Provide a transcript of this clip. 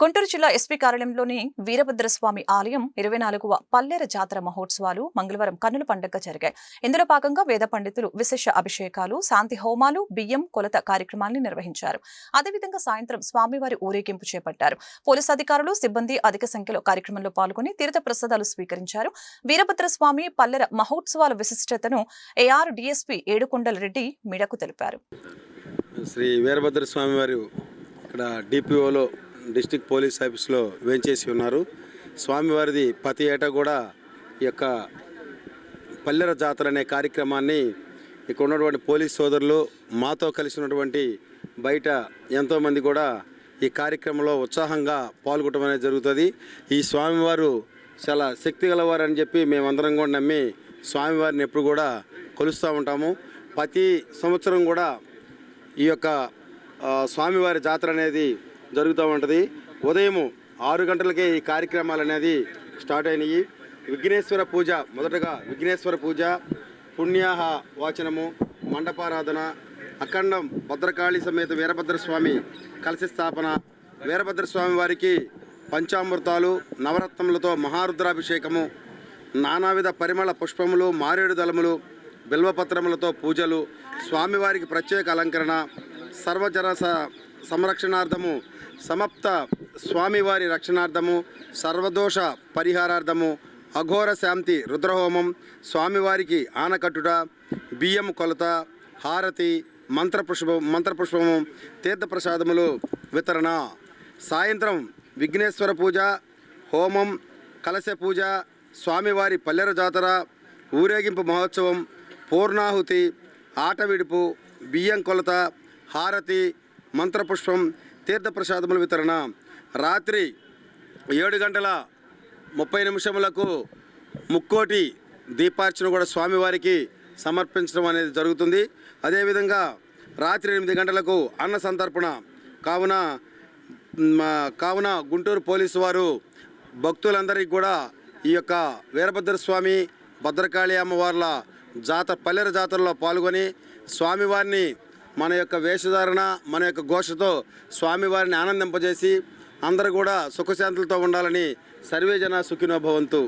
గుంటూరు జిల్లా ఎస్పీ కార్యాలయంలోని వీరభద్రస్వామి ఆలయం ఇరవై నాలుగవ పల్లెర జాతర మహోత్సవాలు మంగళవారం కన్నుల పండుగ జరిగాయి. ఇందులో భాగంగా వేద పండితులు విశేష అభిషేకాలు శాంతి హోమాలు బియ్యం కొలత కార్యక్రమాన్ని నిర్వహించారు. అదేవిధంగా సాయంత్రం స్వామివారి ఊరేగింపు చేపట్టారు. పోలీసు అధికారులు సిబ్బంది అధిక సంఖ్యలో కార్యక్రమంలో పాల్గొని తీర్థ ప్రసాదాలు స్వీకరించారు. వీరభద్రస్వామి పల్లెర మహోత్సవాల విశిష్టతను ఏఆర్ డిఎస్పీ ఏడుకొండల రెడ్డి మిడకు తెలిపారు. శ్రీ వీరభద్రస్వామి వారు ఇక్కడ డిపిఓలో డిస్టిక్ పోలీస్ ఆఫీస్లో వేంచేసి ఉన్నారు. స్వామివారిది ప్రతి ఏటా కూడా ఈ యొక్క పల్లెర జాతర అనే కార్యక్రమాన్ని ఇక్కడ ఉన్నటువంటి పోలీస్ సోదరులు మాతో కలిసి ఉన్నటువంటి బయట ఎంతోమంది కూడా ఈ కార్యక్రమంలో ఉత్సాహంగా పాల్గొనడం అనేది జరుగుతుంది. ఈ స్వామివారు చాలా శక్తి గలవారు అని చెప్పి మేమందరం కూడా నమ్మి స్వామివారిని ఎప్పుడు కూడా కొలుస్తూ ఉంటాము. ప్రతి సంవత్సరం కూడా ఈ యొక్క స్వామివారి జాతర అనేది జరుగుతూ ఉంటుంది. ఉదయం ఆరు గంటలకే ఈ కార్యక్రమాలు అనేది స్టార్ట్ అయినాయి. విఘ్నేశ్వర పూజ మొదటగా విఘ్నేశ్వర పూజ పుణ్యాహ వాచనము మండపారాధన అఖండం భద్రకాళి సమేత వీరభద్ర స్వామి కలశ స్థాపన వీరభద్ర స్వామి వారికి పంచామృతాలు నవరత్నములతో మహారుద్రాభిషేకము నానావిధ పరిమళ పుష్పములు మారేడు దళములు బిల్వపత్రములతో పూజలు స్వామివారికి ప్రత్యేక అలంకరణ సర్వజన సంరక్షణార్థము సమప్త స్వామివారి రక్షణార్థము సర్వదోష పరిహారార్థము అఘోర శాంతి రుద్రహోమం స్వామివారికి ఆనకట్టుట బియ్యం కొలత హారతి మంత్రపుష్ప మంత్రపుష్పము తీర్థప్రసాదములు వితరణ. సాయంత్రం విఘ్నేశ్వర పూజ హోమం కలశ పూజ స్వామివారి పల్లెర జాతర ఊరేగింపు మహోత్సవం పూర్ణాహుతి ఆట విడుపు బియ్యం కొలత హారతి మంత్రపుష్పం తీర్థప్రసాదముల వితరణ. రాత్రి ఏడు గంటల ముప్పై నిమిషములకు ముక్కోటి దీపార్చన కూడా స్వామివారికి సమర్పించడం అనేది జరుగుతుంది. అదేవిధంగా రాత్రి ఎనిమిది గంటలకు అన్న సంతర్పణ. కావున కావున గుంటూరు పోలీసు వారు భక్తులందరికీ కూడా ఈ యొక్క వీరభద్ర స్వామి భద్రకాళి అమ్మవార్ల జాతర పల్లెర జాతరలో పాల్గొని స్వామివారిని మన యొక్క వేషధారణ మన యొక్క ఘోషతో స్వామివారిని ఆనందింపజేసి అందరూ కూడా సుఖశాంతులతో ఉండాలని సర్వేజన సుఖినోభవంతు సుఖినో భవంతు.